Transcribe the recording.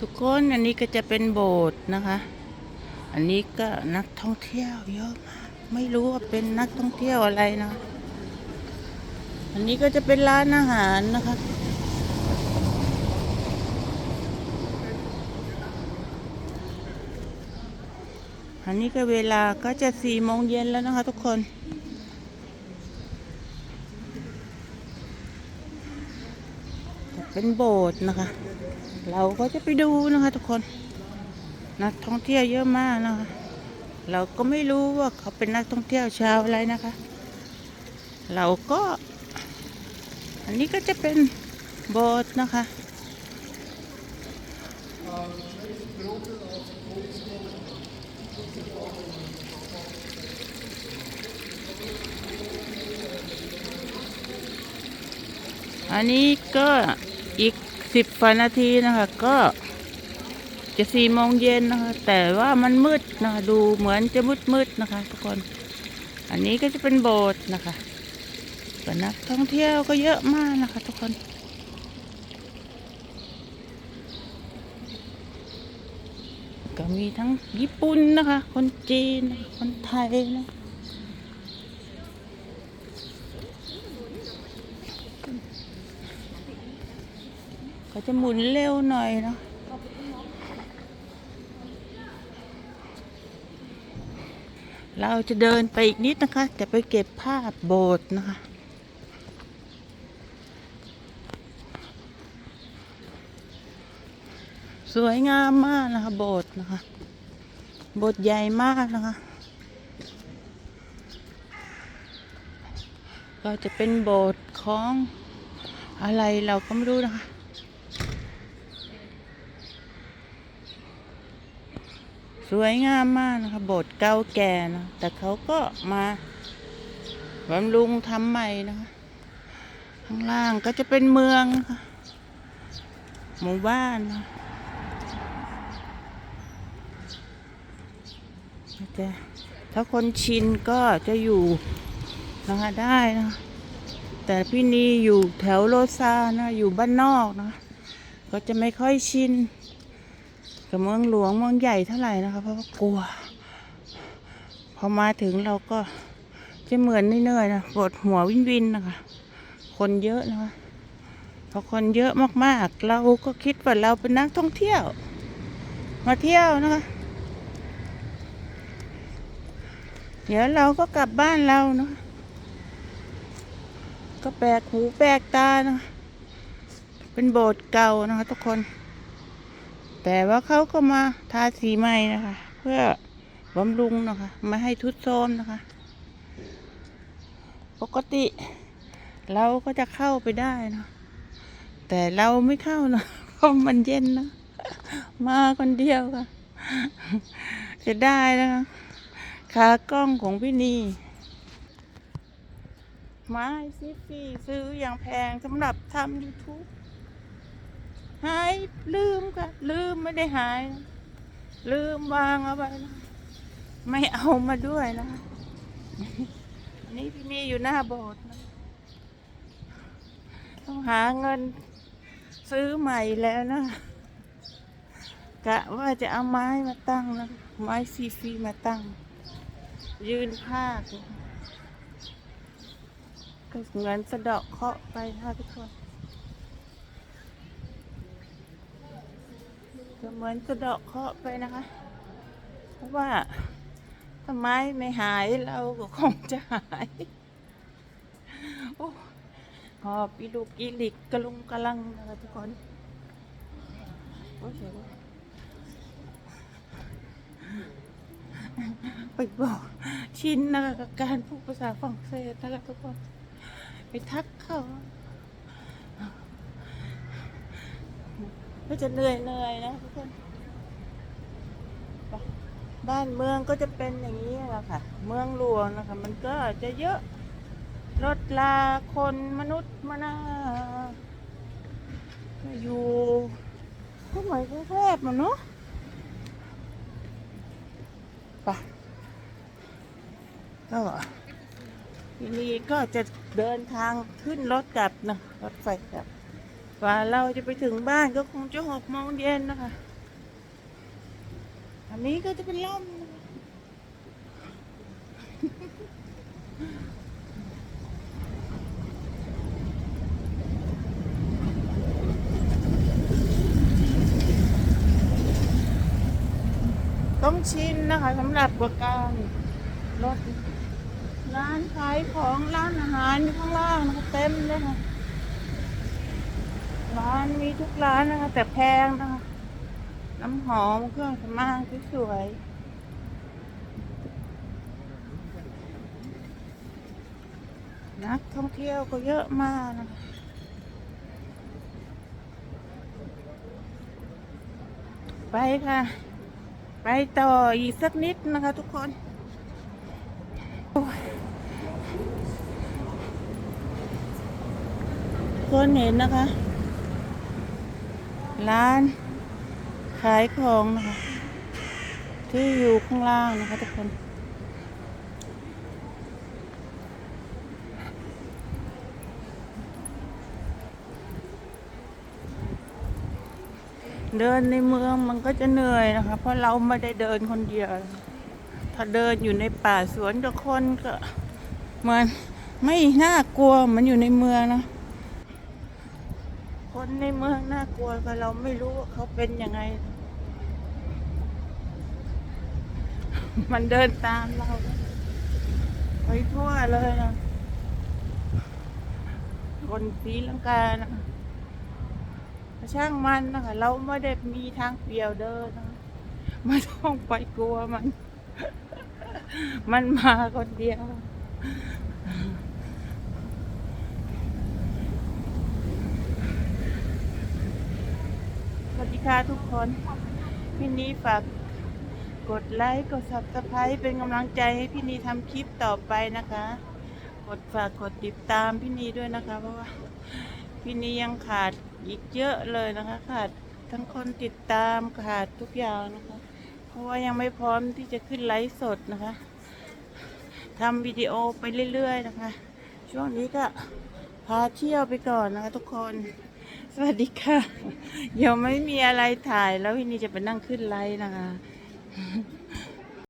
ทุกคนอันนี้ก็จะเป็นโบสถ์นะคะ อันนี้ก็นักท่องเที่ยวเยอะมาก ไม่รู้ว่าเป็นนักท่องเที่ยวอะไรนะ อันนี้ก็จะเป็นร้านอาหารนะคะ อันนี้ก็เวลาก็จะสี่โมงเย็นแล้วนะคะทุกคน เป็นโบสถ์นะคะ เราก็จะไปดูนะคะทุกคน นักท่องเที่ยวเยอะมากนะคะ เราก็ไม่รู้ว่าเขาเป็นนักท่องเที่ยวชาวอะไรนะคะ เราก็ อันนี้ก็จะเป็นโบสถ์นะคะอันนี้ก็ อีกสิบกว่านาทีนะคะก็จะสี่โมงเย็นนะคะ แต่ว่ามันมืดนะคะดูเหมือนจะมืดมืดนะคะ ทุกคน อันนี้ก็จะเป็นโบสถ์นะคะก็นักท่องเที่ยวก็เยอะมากนะคะ ทุกคน ก็มีทั้งญี่ปุ่นนะคะ คนจีน คนไทยนะ ก็จะหมุนเร็วหน่อยเนาะเราจะเดินไปอีกนิดนะคะ จะไปเก็บภาพโบสถ์นะคะ สวยงามมากนะคะ โบสถ์นะคะ โบสถ์ใหญ่มากนะคะ ก็จะเป็นโบสถ์ของอะไรเราก็ไม่รู้นะคะ สวยงามมากนะคะโบสถ์เก่าแก่นะแต่เขาก็มาบำรุงทำใหม่นะคะ ข้างล่างก็จะเป็นเมืองนะคะหมู่บ้านนะจะถ้าคนชินก็จะอยู่นะคะได้นะ แต่พี่นีอยู่แถวโรซานะ อยู่บ้านนอกนะ ก็จะไม่ค่อยชิน กับเมืองหลวงเมืองใหญ่เท่าไหร่นะคะ เพราะว่ากลัว พอมาถึงเราก็จะเหมือนเนื่อยๆนะปวดหัววินวินนะคะ คนเยอะนะคะพอคนเยอะมากๆ เราก็คิดว่าเราเป็นนักท่องเที่ยว มาเที่ยวนะคะ เดี๋ยวเราก็กลับบ้านเราเนาะก็แปลกหูแปลกตานะ เป็นโบสถ์เก่านะคะทุกคน แต่ว่าเขาก็มาทาสีใหม่นะคะ เพื่อบำรุงนะคะไม่ให้ทุดโทรมนะคะ ปกติ เราก็จะเข้าไปได้นะแต่เราไม่เข้านะเพราะมันเย็นนะมาคนเดียวค่ะจะได้นะคะขากล้องของพี่นีไม้ซิฟี่ซื้ออย่างแพงสำหรับทำ YouTube หายลืมค่ะ ลืมไม่ได้หาย ลืมวางเอาไว้นะไม่เอามาด้วยนะ นี่พี่นี่อยู่หน้าโบสถ์นะต้องหาเงินซื้อใหม่แล้วนะกะว่าจะเอาไม้มาตั้งนะ ไม้ซีฟีมาตั้ง ยืนภาคก็เหมือนสะเดาะเคาะไปค่ะทุกคน เหมือนสะเดาะเคาะไปนะคะ เพราะว่าถ้าไม้ไม่หายเราก็คงจะหายโอ้หอบอีลูกอีลิกกระลุงกระลังนะคะทุกคนโอ้เสียไปบอกชินนะคะกับการพูดภาษาฝรั่งเศสนะคะทุกคน ไปทักเขา ก็จะเหนื่อยเหนื่อยๆนะทุกคนไปบ้านเมืองก็จะเป็นอย่างนี้แหละค่ะ เมืองหลวงนะคะ มันก็จะเยอะ รถลาคนมนุษย์มานาอยู่ก็เหมือนกรุงเทพมันเนาะไปก็ทีนี้ก็จะเดินทางขึ้นรถกลับนะรถไฟกลับ กว่าเราจะไปถึงบ้านก็คงจะหกโมงเย็นนะคะ อันนี้ก็จะเป็นล่มต้องชินนะคะสำหรับกว่าการรถร้านขายของร้านอาหารอยู่ข้างล่างนะคะเต็มเลยค่ะานมีทุกร้านนะคะ แต่แพงนะคะ น้ำหอมเครื่องสำอางสวยๆนักท่องเที่ยวก็เยอะมากนะคะไปค่ะ ไปต่ออีกสักนิดนะคะทุกคนคนเห็นนะคะ ร้านขายของนะคะ ที่อยู่ข้างล่างนะคะทุกคนเดินในเมืองมันก็จะเหนื่อยนะคะ เพราะเราไม่ได้เดินคนเดียว ถ้าเดินอยู่ในป่าสวนกับคนก็เหมือนไม่น่ากลัวเหมันอยู่ในเมืองนะ คนในเมืองน่ากลัวก็เราไม่รู้ว่าเขาเป็นยังไง มันเดินตามเราไปทั่วเลยนะคนสีลังกานะช่างมันนะคะเราไม่ได้มีทางเปี่ยวเดินนะไม่ต้องไปกลัวมัน มันมาคนเดียว วัสดีค่ะทุกคนพี่นี้ฝากกดไลค์กด subscribe เป็นกำลังใจให้พี่นีทำคลิปต่อไปนะคะ กดฝากกดติดตามพี่นีด้วยนะคะ เพราะว่าพี่นียังขาดอีกเยอะเลยนะคะ ขาดทั้งคนติดตามขาดทุกอย่างนะคะ เพราะว่ายังไม่พร้อมที่จะขึ้นไลฟ์สดนะคะทำวิดีโอไปเรื่อย ๆ นะคะ ช่วงนี้ก็พาเที่ยวไปก่อนนะคะทุกคน สวัสดีค่ะยังไม่มีอะไรถ่ายแล้วพี่นี่จะไปนั่งขึ้นไลฟ์นะคะ